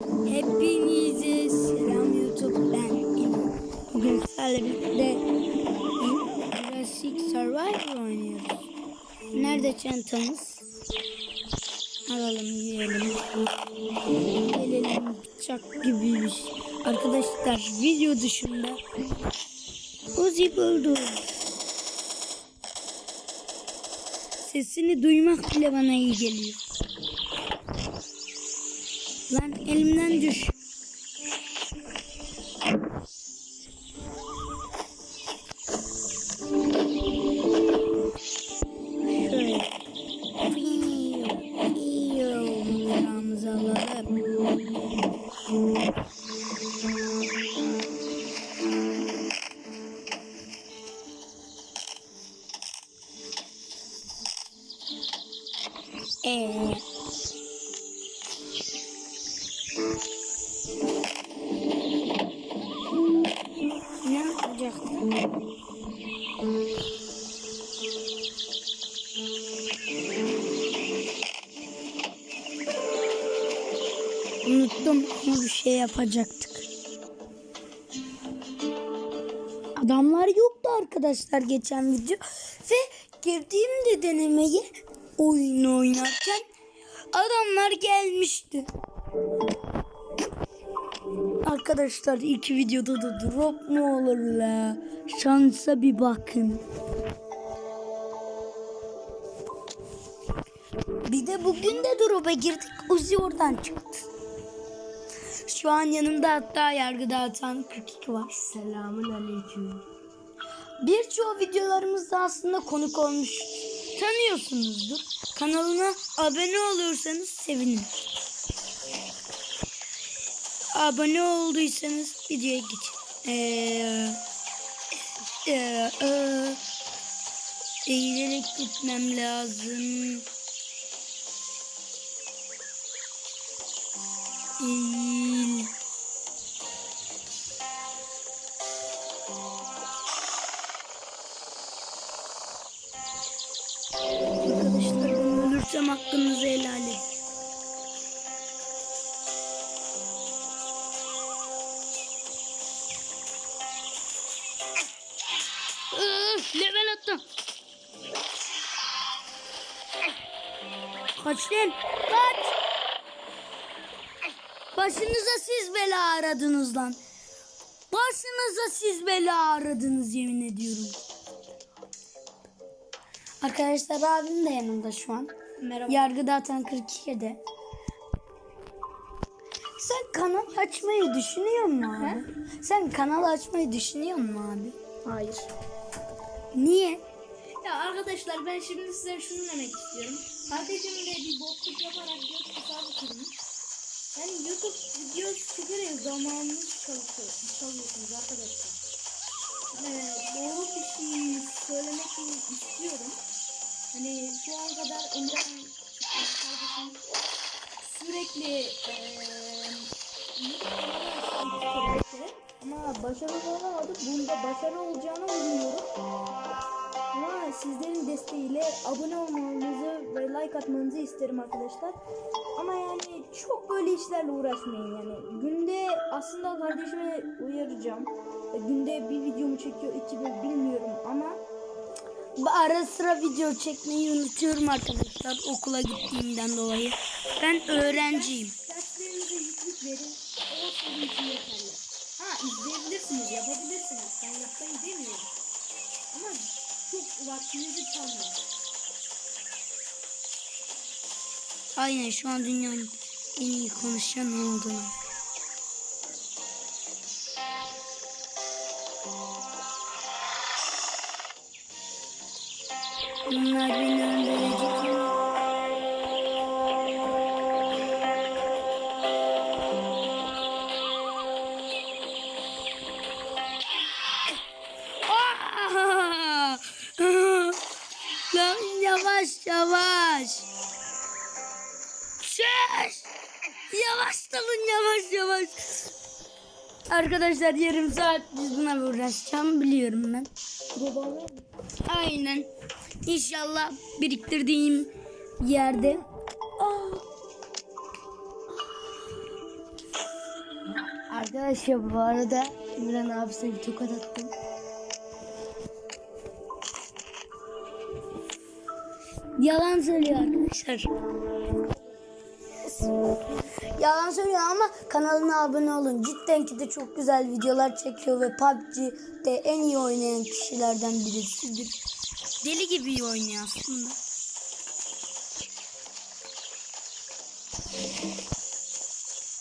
Hepinize selam YouTube ben İmam. Bugün sizlerle Jurassic Survivor oynuyoruz. Nerede çantamız? Alalım yiyelim. Gelelim bıçak gibi bir şey. Arkadaşlar video dışında Uzi buldum. Sesini duymak bile bana iyi geliyor. Lan elimden düş. Şöyle. Unuttum ama bir şey yapacaktık. Adamlar yoktu arkadaşlar geçen video ve girdiğimde denemeye oyun oynarken adamlar gelmişti. Arkadaşlar iki videoda da drop mu olur la? Şansa bir bakın. Bir de bugün de drop'a girdik. Uzi oradan çıktı. Şu an yanımda hatta yargı dağıtan 42 var. Selamun aleyküm. Birçoğu videolarımızda aslında konuk olmuş. Tanıyorsunuzdur. Kanalına abone olursanız sevinirim. Abone olduysanız videoya geçin. Ee, e, e, eğilerek gitmem lazım. Eğil. Arkadaşlar ölürsem hakkınızı helal edin. Level attım. Kaç lan? Kaç. Başınıza siz bela aradınız lan. Başınıza siz bela aradınız yemin ediyorum. Arkadaşlar abim de yanımda şu an. Merhaba. Yargıda atan 42'de. Sen kanal açmayı düşünüyor musun abi? Sen kanal açmayı düşünüyor musun abi? Hayır. Niye? Ya arkadaşlar ben şimdi size şunu demek istiyorum. Kardeşim de bir bokluk yaparak YouTube hesabı kurmuş. Yani YouTube videosu çekerek zamanınızı çalışıyor, çalıyorsunuz arkadaşlar. Ee, doğru bir şey söylemek istiyorum. Hani şu an kadar Emirhan kardeşim sürekli eee ama başarılı olamadı. Bunda başarılı olacağını umuyorum. Sizlerin desteğiyle abone olmanızı ve like atmanızı isterim arkadaşlar. Ama yani çok böyle işlerle uğraşmayın yani. Günde aslında kardeşime uyaracağım. Günde bir videomu çekiyor, iki bir bilmiyorum ama Ara sıra video çekmeyi unutuyorum arkadaşlar okula gittiğimden dolayı. Ben öğrenciyim. derslerinize yüklük verin. O sizin için yeterli. Ha izleyebilirsiniz, yapabilirsiniz. Ben yapmayı demiyorum. Ama çok vaktinizi çalmayın. Aynen şu an dünyanın en iyi konuşan olduğunu. Bunlar beni öldürecek Olun yavaş yavaş. Arkadaşlar yarım saat biz buna uğraşacağım biliyorum ben. Aynen. İnşallah biriktirdiğim yerde. Aa! Arkadaşlar bu arada İmran abisine bir tokat attım. Yalan söylüyor arkadaşlar. Yalan söylüyor ama kanalına abone olun. Cidden ki de çok güzel videolar çekiyor ve PUBG'de en iyi oynayan kişilerden birisidir. Deli gibi iyi oynuyor aslında.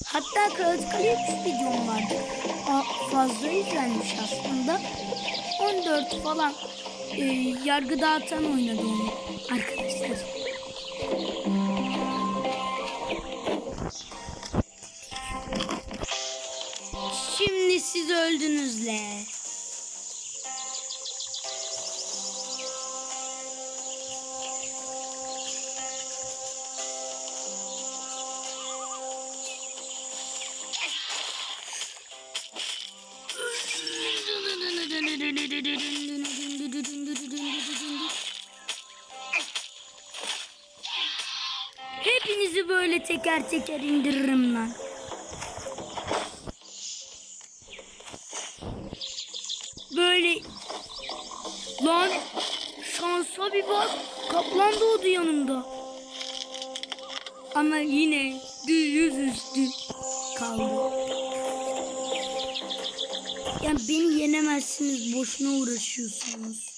Hatta Kağıt Kalem videom vardı. Fazla izlenmiş aslında. 14 falan e, yargı dağıtan oynadı onu arkadaşlar. Şimdi siz öldünüzle. Hepinizi böyle teker teker indiririm lan. Lan şansa bir bak kaplan doğdu yanımda. Ama yine yüzüstü kaldı. Yani beni yenemezsiniz boşuna uğraşıyorsunuz.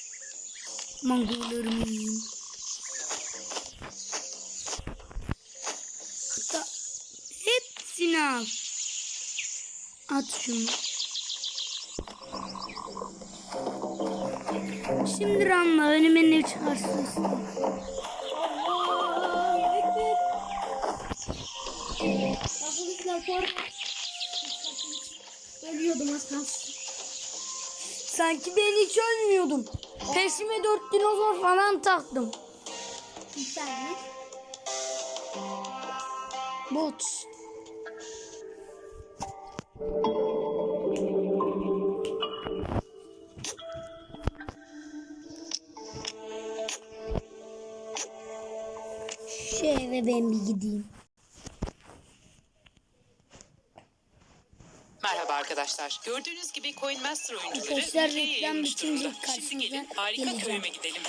Mangollarımı yiyin. Hatta hepsini al. At şunu. Şimdi Ramla önüme ne çıkarsın. Ölüyordum az kalsın. Sanki ben hiç ölmüyordum. Peşime dört dinozor falan taktım. Saniye. Bot. Ben bir gideyim. Merhaba arkadaşlar. Gördüğünüz gibi Coin Master oyuncuları Arkadaşlar, reklam bitince. Şimdi karşınıza gelin harika geleceğim. köyüme gidelim.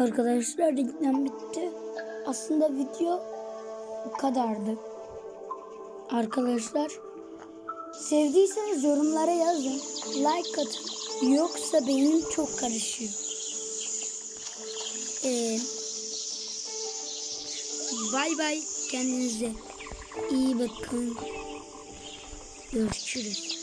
Arkadaşlar reklam bitti. Aslında video bu kadardı. Arkadaşlar sevdiyseniz yorumlara yazın. Like atın. Yoksa beynim çok karışıyor. Ee, bay bay kendinize iyi bakın. Görüşürüz.